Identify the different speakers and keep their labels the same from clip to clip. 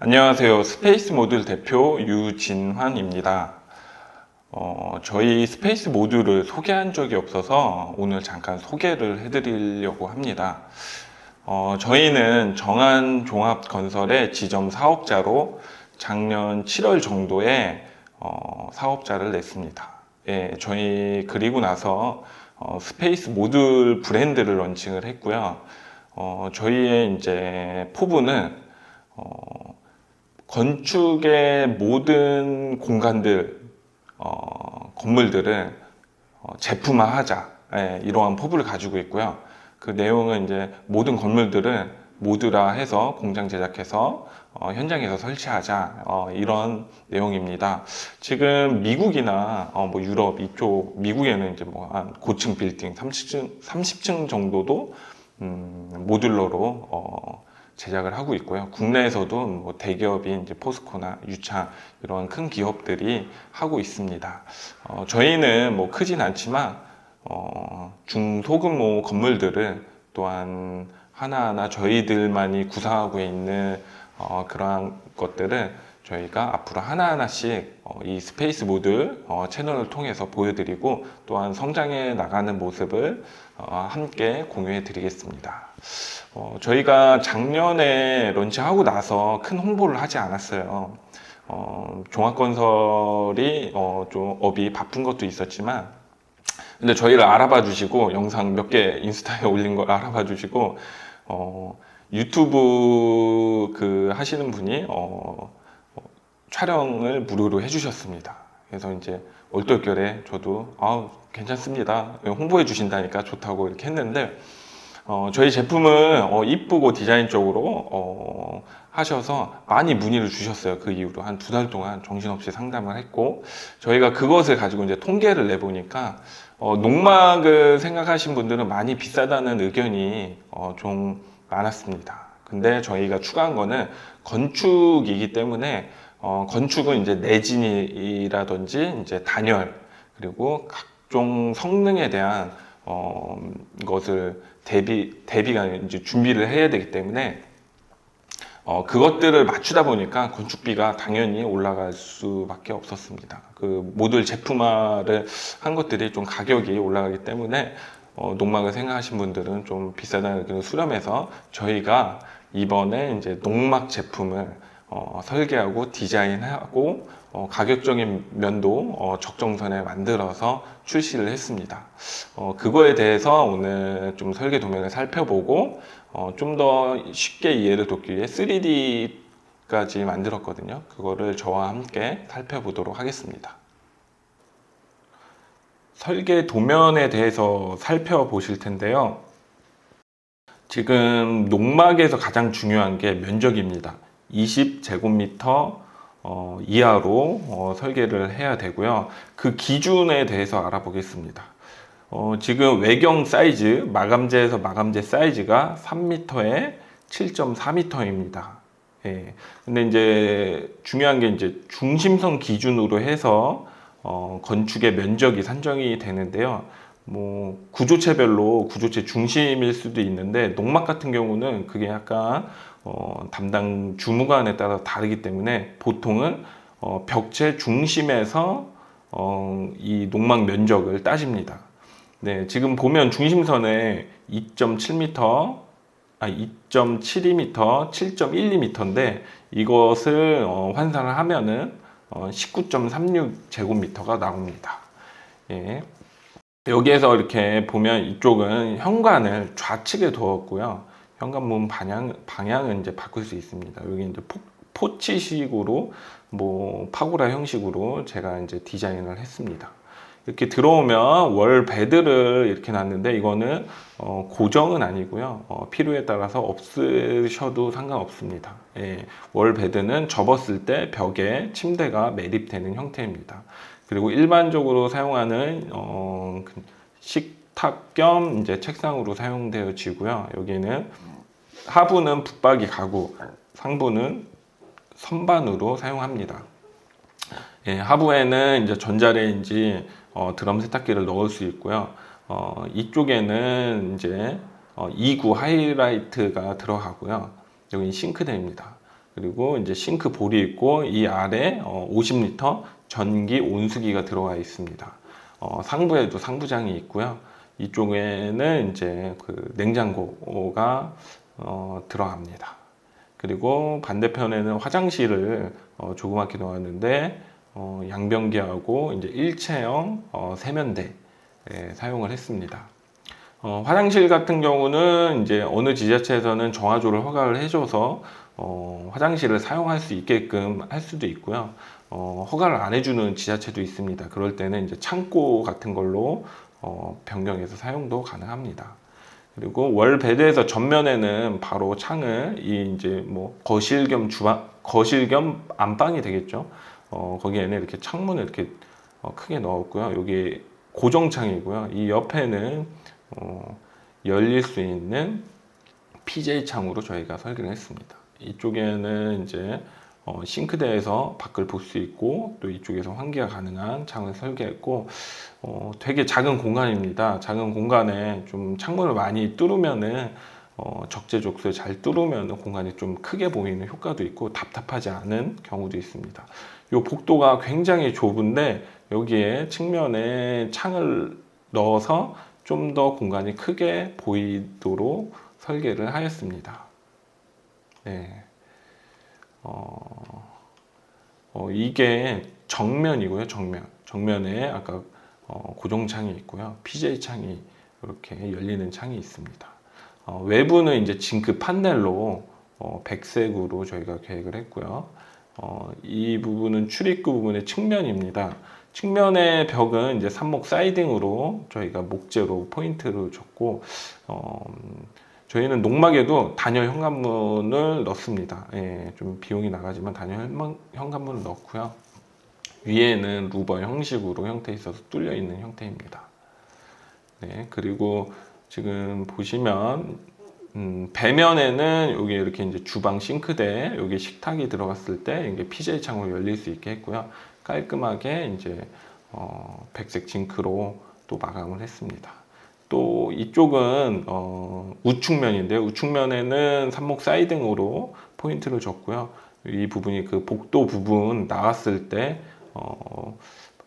Speaker 1: 안녕하세요. 스페이스 모듈 대표 유진환입니다. 어, 저희 스페이스 모듈을 소개한 적이 없어서 오늘 잠깐 소개를 해드리려고 합니다. 어, 저희는 정한 종합 건설의 지점 사업자로 작년 7월 정도에 어, 사업자를 냈습니다. 예, 저희 그리고 나서 어, 스페이스 모듈 브랜드를 런칭을 했고요. 어, 저희의 이제 포부는 어, 건축의 모든 공간들, 어, 건물들을 어, 제품화하자 예, 이러한 포부를 가지고 있고요. 그 내용은 이제 모든 건물들을 모듈화해서 공장 제작해서 어, 현장에서 설치하자 어, 이런 내용입니다. 지금 미국이나 어, 뭐 유럽 이쪽 미국에는 이제 뭐 한 고층 빌딩 30층 30층 정도도 음, 모듈러로 어, 제작을 하고 있고요. 국내에서도 뭐 대기업인 이제 포스코나 유창 이런 큰 기업들이 하고 있습니다. 어, 저희는 뭐 크진 않지만 어, 중소규모 건물들을 또한 하나하나 저희들만이 구상하고 있는 어, 그러한 것들을 저희가 앞으로 하나하나씩 어, 이 스페이스 모듈 어, 채널을 통해서 보여드리고 또한 성장해 나가는 모습을 어, 함께 공유해 드리겠습니다. 어, 저희가 작년에 런칭하고 나서 큰 홍보를 하지 않았어요. 어, 종합건설이 어, 좀 업이 바쁜 것도 있었지만 근데 저희를 알아봐 주시고 영상 몇 개 인스타에 올린 걸 알아봐 주시고 어, 유튜브 그 하시는 분이 어, 어, 촬영을 무료로 해주셨습니다. 그래서 이제 얼떨결에 저도 아 괜찮습니다. 홍보해 주신다니까 좋다고 이렇게 했는데 어, 저희 제품은 어, 이쁘고 디자인적으로 어, 하셔서 많이 문의를 주셨어요. 그 이후로 한 두 달 동안 정신없이 상담을 했고 저희가 그것을 가지고 이제 통계를 내보니까 어, 농막을 생각하신 분들은 많이 비싸다는 의견이 어, 좀 많았습니다. 근데 저희가 추가한 거는 건축이기 때문에 어, 건축은 이제 내진이라든지 이제 단열 그리고 각종 성능에 대한 어, 것을 대비 대비가 이제 준비를 해야 되기 때문에 어, 그것들을 맞추다 보니까 건축비가 당연히 올라갈 수밖에 없었습니다. 그 모듈 제품화를 한 것들이 좀 가격이 올라가기 때문에 어, 농막을 생각하신 분들은 좀 비싸다는 의견을 수렴해서 저희가 이번에 이제 농막 제품을 어, 설계하고 디자인하고 어, 가격적인 면도 어, 적정선에 만들어서 출시를 했습니다. 어, 그거에 대해서 오늘 좀 설계 도면을 살펴보고 어, 좀 더 쉽게 이해를 돕기 위해 3D까지 만들었거든요. 그거를 저와 함께 살펴보도록 하겠습니다. 설계 도면에 대해서 살펴보실 텐데요. 지금 농막에서 가장 중요한 게 면적입니다. 20제곱미터 어, 이하로 어, 설계를 해야 되고요. 그 기준에 대해서 알아보겠습니다. 어, 지금 외경 사이즈, 마감재에서 마감재 사이즈가 3m에 7.4m입니다. 예. 근데 이제 중요한 게 이제 중심선 기준으로 해서 어, 건축의 면적이 산정이 되는데요. 뭐 구조체별로 구조체 중심일 수도 있는데 농막 같은 경우는 그게 약간 어, 담당 주무관에 따라 다르기 때문에 보통은 어, 벽체 중심에서 어, 이 농막 면적을 따집니다. 네, 지금 보면 중심선에 2.7m, 아 2.72m, 7.12m인데 이것을 어, 환산을 하면은 어, 19.36 제곱미터가 나옵니다. 예. 여기에서 이렇게 보면 이쪽은 현관을 좌측에 두었고요. 현관문 방향, 방향은 이제 바꿀 수 있습니다. 여기 이제 포, 포치식으로 뭐 파고라 형식으로 제가 이제 디자인을 했습니다. 이렇게 들어오면 월 베드를 이렇게 놨는데 이거는 어, 고정은 아니고요. 어, 필요에 따라서 없으셔도 상관없습니다. 예, 월 베드는 접었을 때 벽에 침대가 매립되는 형태입니다. 그리고 일반적으로 사용하는 어, 그 식탁 겸 이제 책상으로 사용되어지고요. 여기는 하부는 붙박이 가구, 상부는 선반으로 사용합니다. 예, 하부에는 이제 전자레인지 어, 드럼 세탁기를 넣을 수 있고요. 어, 이쪽에는 이제 어, 2구 하이라이트가 들어가고요. 여기 싱크대입니다. 그리고 이제 싱크 볼이 있고 이 아래 어, 50리터 전기 온수기가 들어가 있습니다. 어, 상부에도 상부장이 있고요. 이쪽에는 이제 그 냉장고가 어, 들어갑니다. 그리고 반대편에는 화장실을 어, 조그맣게 놓았는데 어, 양변기하고 이제 일체형 어, 세면대 예, 사용을 했습니다. 어, 화장실 같은 경우는 이제 어느 지자체에서는 정화조를 허가를 해줘서 어, 화장실을 사용할 수 있게끔 할 수도 있고요. 어, 허가를 안 해주는 지자체도 있습니다. 그럴 때는 이제 창고 같은 걸로 어, 변경해서 사용도 가능합니다. 그리고 월 베드에서 전면에는 바로 창을 이 이제 뭐 거실 겸 주방 거실 겸 안방이 되겠죠. 어, 거기에는 이렇게 창문을 이렇게 어, 크게 넣었고요. 여기 고정창이고요. 이 옆에는 어, 열릴 수 있는 PJ 창으로 저희가 설계를 했습니다. 이쪽에는 이제 어, 싱크대에서 밖을 볼 수 있고 또 이쪽에서 환기가 가능한 창을 설계했고 어, 되게 작은 공간입니다. 작은 공간에 좀 창문을 많이 뚫으면은 어, 적재적소에 잘 뚫으면 공간이 좀 크게 보이는 효과도 있고 답답하지 않은 경우도 있습니다. 이 복도가 굉장히 좁은데 여기에 측면에 창을 넣어서 좀 더 공간이 크게 보이도록 설계를 하였습니다. 네. 어, 어, 이게 정면이고요, 정면. 정면에 아까 어, 고정창이 있고요, PJ 창이 이렇게 열리는 창이 있습니다. 어, 외부는 이제 징크 판넬로 어, 백색으로 저희가 계획을 했고요. 어, 이 부분은 출입구 부분의 측면입니다. 측면의 벽은 이제 삼목 사이딩으로 저희가 목재로 포인트를 줬고 어, 저희는 농막에도 단열 현관문을 넣습니다. 예, 좀 비용이 나가지만 단열 현관- 현관문을 넣고요. 위에는 루버 형식으로 형태에 있어서 뚫려 있는 형태입니다. 네, 그리고 지금 보시면 음, 배면에는 여기 이렇게 이제 주방 싱크대, 여기 식탁이 들어갔을 때 이게 PJ 창으로 열릴 수 있게 했고요. 깔끔하게 이제 어, 백색 징크로 또 마감을 했습니다. 또 이쪽은 어, 우측면인데요. 우측면에는 삼목 사이딩으로 포인트를 줬고요. 이 부분이 그 복도 부분 나갔을 때 어,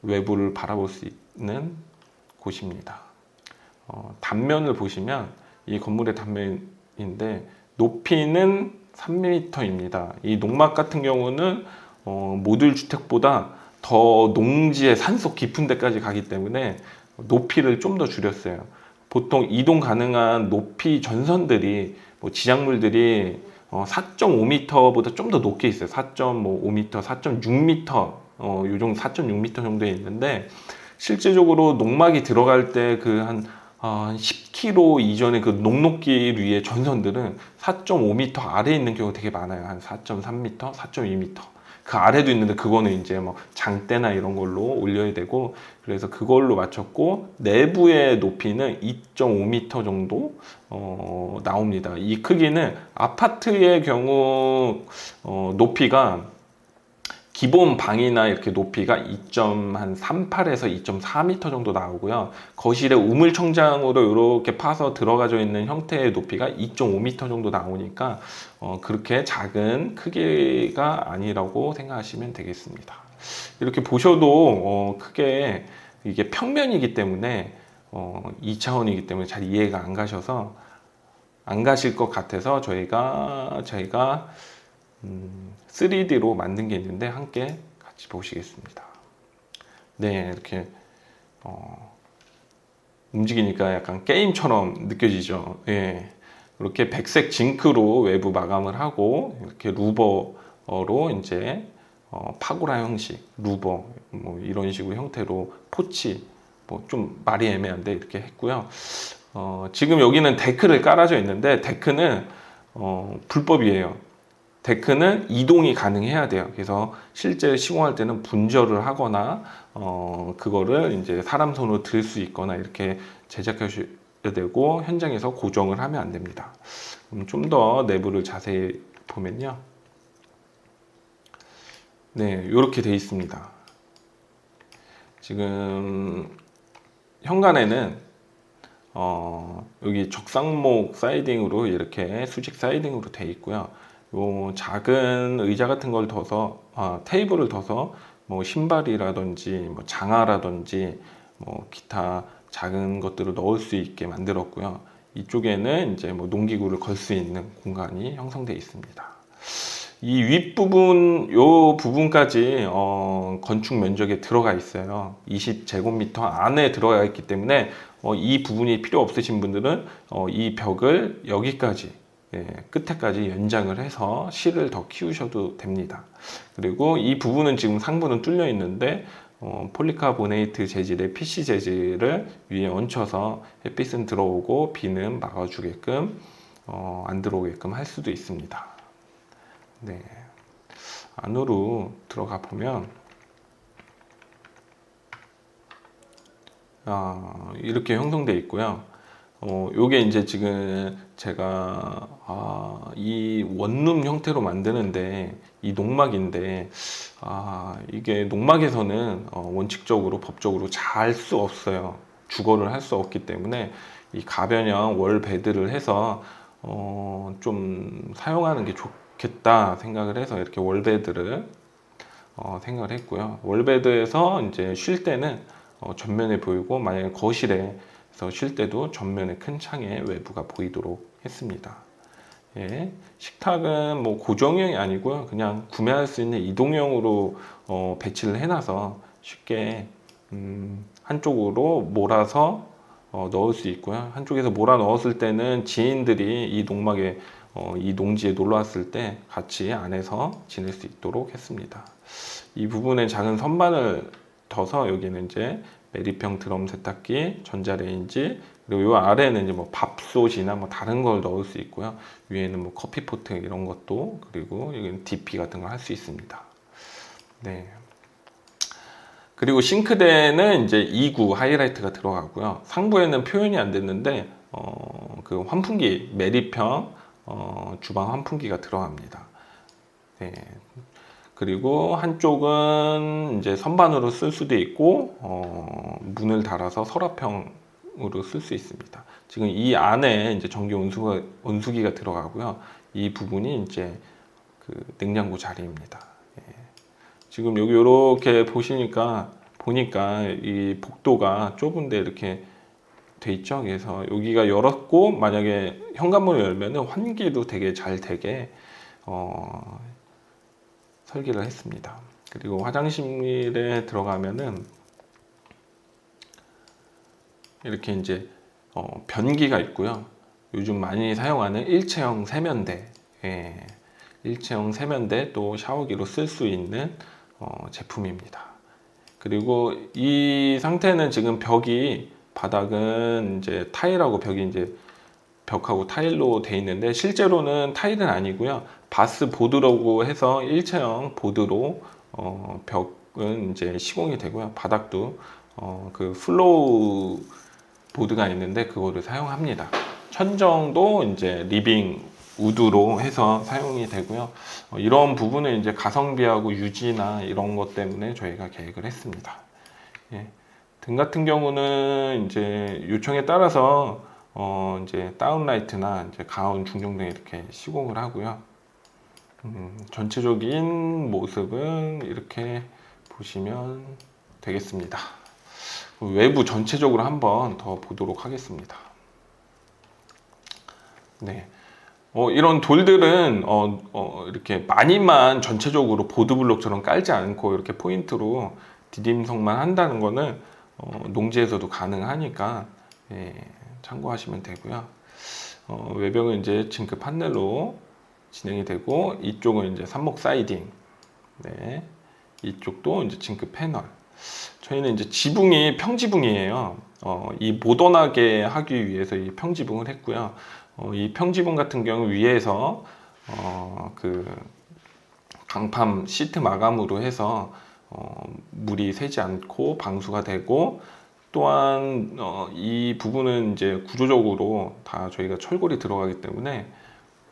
Speaker 1: 외부를 바라볼 수 있는 곳입니다. 어, 단면을 보시면 이 건물의 단면인데 높이는 3m입니다. 이 농막 같은 경우는 어, 모듈 주택보다 더 농지의 산속 깊은 데까지 가기 때문에 높이를 좀 더 줄였어요. 보통 이동 가능한 높이 전선들이 뭐 지작물들이 어, 4.5m보다 좀 더 높게 있어요. 4.5m, 4.6m, 어, 요 정도 4.6m 정도에 있는데 실제적으로 농막이 들어갈 때 그한한 10km 이전의 그 녹록길 위의 전선들은 4.5m 아래에 있는 경우가 되게 많아요. 한 4.3m, 4.2m. 그 아래도 있는데 그거는 이제 뭐 장대나 이런 걸로 올려야 되고 그래서 그걸로 맞췄고 내부의 높이는 2.5m 정도 어, 나옵니다. 이 크기는 아파트의 경우 어, 높이가 기본 방이나 이렇게 높이가 2.38에서 2.4m 정도 나오고요. 거실에 우물 청장으로 이렇게 파서 들어가져 있는 형태의 높이가 2.5m 정도 나오니까 어, 그렇게 작은 크기가 아니라고 생각하시면 되겠습니다. 이렇게 보셔도 어, 크게 이게 평면이기 때문에 어, 2차원이기 때문에 잘 이해가 안 가셔서 안 가실 것 같아서 저희가 저희가 음, 3D로 만든 게 있는데 함께 같이 보시겠습니다. 네, 이렇게 어, 움직이니까 약간 게임처럼 느껴지죠. 예. 이렇게 백색 징크로 외부 마감을 하고 이렇게 루버로 이제 어, 파고라 형식, 루버 뭐 이런 식으로 형태로 포치 뭐 좀 말이 애매한데 이렇게 했고요. 어, 지금 여기는 데크를 깔아져 있는데 데크는 어, 불법이에요. 데크는 이동이 가능해야 돼요. 그래서 실제 시공할 때는 분절을 하거나 어 그거를 이제 사람 손으로 들 수 있거나 이렇게 제작하셔야 되고 현장에서 고정을 하면 안 됩니다. 좀 더 내부를 자세히 보면요. 네, 이렇게 돼 있습니다. 지금 현관에는 어, 여기 적상목 사이딩으로 이렇게 수직 사이딩으로 돼 있고요. 요 작은 의자 같은 걸 둬서 아, 테이블을 둬서 뭐 신발이라든지 뭐 장화라든지 뭐 기타 작은 것들을 넣을 수 있게 만들었고요. 이쪽에는 이제 뭐 농기구를 걸 수 있는 공간이 형성되어 있습니다. 이 윗부분 요 부분까지 어, 건축 면적에 들어가 있어요. 20제곱미터 안에 들어가 있기 때문에 어, 이 부분이 필요 없으신 분들은 어, 이 벽을 여기까지 예, 끝에까지 연장을 해서 실을 더 키우셔도 됩니다. 그리고 이 부분은 지금 상부는 뚫려 있는데 어, 폴리카보네이트 재질의 PC 재질을 위에 얹혀서 햇빛은 들어오고 비는 막아주게끔 어, 안 들어오게끔 할 수도 있습니다. 네. 안으로 들어가 보면 아, 이렇게 형성되어 있고요. 어, 요게 이제 지금 제가 아, 이 원룸 형태로 만드는데 이 농막인데 아, 이게 농막에서는 어, 원칙적으로 법적으로 잘 수 없어요. 주거를 할 수 없기 때문에 이 가변형 월 베드를 해서 어, 좀 사용하는 게 좋겠다 생각을 해서 이렇게 월 베드를 어, 생각을 했고요. 월 베드에서 이제 쉴 때는 어, 전면에 보이고 만약에 거실에 서 쉴 때도 전면에 큰 창에 외부가 보이도록 했습니다. 예, 식탁은 뭐 고정형이 아니고요. 그냥 구매할 수 있는 이동형으로 어, 배치를 해놔서 쉽게 음, 한쪽으로 몰아서 어, 넣을 수 있고요. 한쪽에서 몰아 넣었을 때는 지인들이 이 농막에 어, 이 농지에 놀러 왔을 때 같이 안에서 지낼 수 있도록 했습니다. 이 부분에 작은 선반을 둬서 여기는 이제 메리평 드럼 세탁기, 전자레인지 그리고 이 아래에는 이제 뭐 밥솥이나 뭐 다른 걸 넣을 수 있고요. 위에는 뭐 커피포트 이런 것도 그리고 여기는 DP 같은 걸 할 수 있습니다. 네. 그리고 싱크대는 이제 2구 하이라이트가 들어가고요. 상부에는 표현이 안 됐는데 어, 그 환풍기 메리평 어, 주방 환풍기가 들어갑니다. 네. 그리고 한쪽은 이제 선반으로 쓸 수도 있고 어, 문을 달아서 서랍형으로 쓸 수 있습니다. 지금 이 안에 이제 전기 온수가, 온수기가 들어가고요. 이 부분이 이제 그 냉장고 자리입니다. 예. 지금 여기 이렇게 보시니까 보니까 이 복도가 좁은데 이렇게 돼 있죠. 그래서 여기가 열었고 만약에 현관문을 열면은 환기도 되게 잘 되게 어, 설계를 했습니다. 그리고 화장실에 들어가면은 이렇게 이제 어, 변기가 있고요. 요즘 많이 사용하는 일체형 세면대, 예, 일체형 세면대 또 샤워기로 쓸 수 있는 어, 제품입니다. 그리고 이 상태는 지금 벽이 바닥은 이제 타일하고 벽이 이제 벽하고 타일로 돼 있는데 실제로는 타일은 아니고요. 바스 보드라고 해서 일체형 보드로 어, 벽은 이제 시공이 되고요. 바닥도 어, 그 플로우 보드가 있는데 그거를 사용합니다. 천정도 이제 리빙 우드로 해서 사용이 되고요. 어, 이런 부분은 이제 가성비하고 유지나 이런 것 때문에 저희가 계획을 했습니다. 예. 등 같은 경우는 이제 요청에 따라서 어 이제 다운라이트나 이제 가운 중정등 이렇게 시공을 하고요. 음, 전체적인 모습은 이렇게 보시면 되겠습니다. 외부 전체적으로 한번 더 보도록 하겠습니다. 네. 어, 이런 돌들은 어, 어, 이렇게 많이만 전체적으로 보드블록처럼 깔지 않고 이렇게 포인트로 디딤석만 한다는 거는 어, 농지에서도 가능하니까 예, 참고하시면 되고요. 어, 외벽은 이제 징크 판넬로 진행이 되고 이쪽은 이제 삼목 사이딩, 네, 이쪽도 이제 징크 패널. 저희는 이제 지붕이 평지붕이에요. 어, 이 모던하게 하기 위해서 이 평지붕을 했고요. 어, 이 평지붕 같은 경우 위에서 어, 그 강판 시트 마감으로 해서 어, 물이 새지 않고 방수가 되고 또한 어, 이 부분은 이제 구조적으로 다 저희가 철골이 들어가기 때문에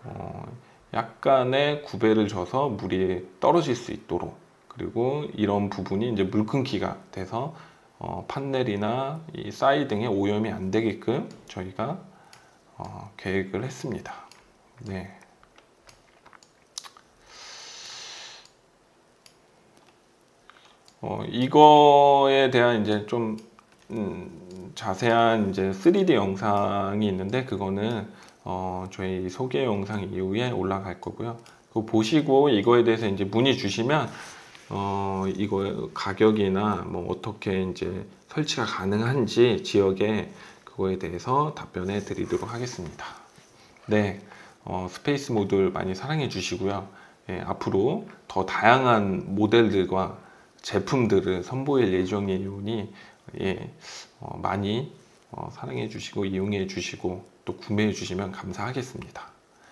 Speaker 1: 어, 약간의 구배를 줘서 물이 떨어질 수 있도록 그리고 이런 부분이 이제 물끊기가 돼서 어, 판넬이나 이 사이 등에 오염이 안 되게끔 저희가 어, 계획을 했습니다. 네. 어, 이거에 대한 이제 좀 음, 자세한 이제 3D 영상이 있는데 그거는 어, 저희 소개 영상 이후에 올라갈 거고요. 그거 보시고 이거에 대해서 이제 문의 주시면 어, 이거 가격이나 뭐 어떻게 이제 설치가 가능한지 지역에 그거에 대해서 답변해 드리도록 하겠습니다. 네, 어, 스페이스 모듈 많이 사랑해 주시고요. 예, 앞으로 더 다양한 모델들과 제품들을 선보일 예정이오니 예, 어, 많이 어, 사랑해 주시고 이용해 주시고 또 구매해 주시면 감사하겠습니다.